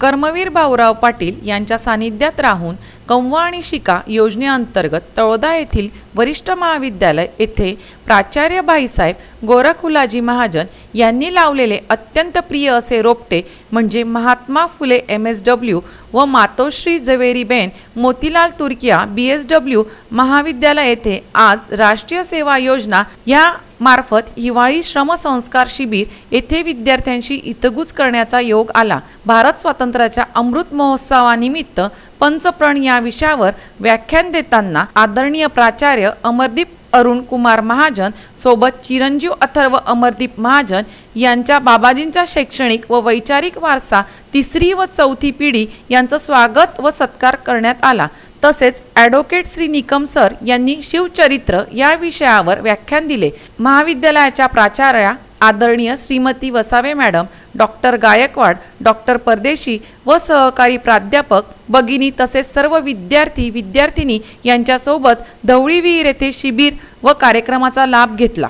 कर्मवीर भाऊराव पाटील यांच्या सानिध्यात राहून कंवा आणि शिका योजनेअंतर्गत तळोदा येथील वरिष्ठ महाविद्यालय येथे प्राचार्य भाईसाहेब गोरखुलाजी महाजन यांनी लावलेले अत्यंत प्रिय असे रोपटे म्हणजे Mahatma Phule M S W व Matoshri Jhaveriben Motilal Turakhia B S W महाविद्यालय येथे आज राष्ट्रीय सेवा योजना या मार्फत हिवाळी श्रमसंस्कार शिबिर येथे विद्यार्थ्यांशी इतगुज करण्याचा योग आला. भारत स्वातंत्र्याच्या अमृत महोत्सवानिमित्त पंचप्रण या विषयावर व्याख्यान देताना आदरणीय प्राचार्य अमरदीप अरुण कुमार महाजन सोबत चिरंजीव अथर्व अमरदीप महाजन यांच्या बाबाजींचा शैक्षणिक व वैचारिक वारसा तिसरी व चौथी पिढी यांचं स्वागत व सत्कार करण्यात आला. तसेच ॲडव्होकेट श्री निकम सर यांनी शिवचरित्र या विषयावर व्याख्यान दिले. महाविद्यालयाच्या प्राचार्या आदरणीय Shrimati Vasave madam doctor Gaikwad doctor Pardeshi व सहकारी प्राध्यापक भगिनी तसेच सर्व विद्यार्थी विद्यार्थिनी यांच्यासोबत धवळी विहीर येथे शिबिर व कार्यक्रमाचा लाभ घेतला.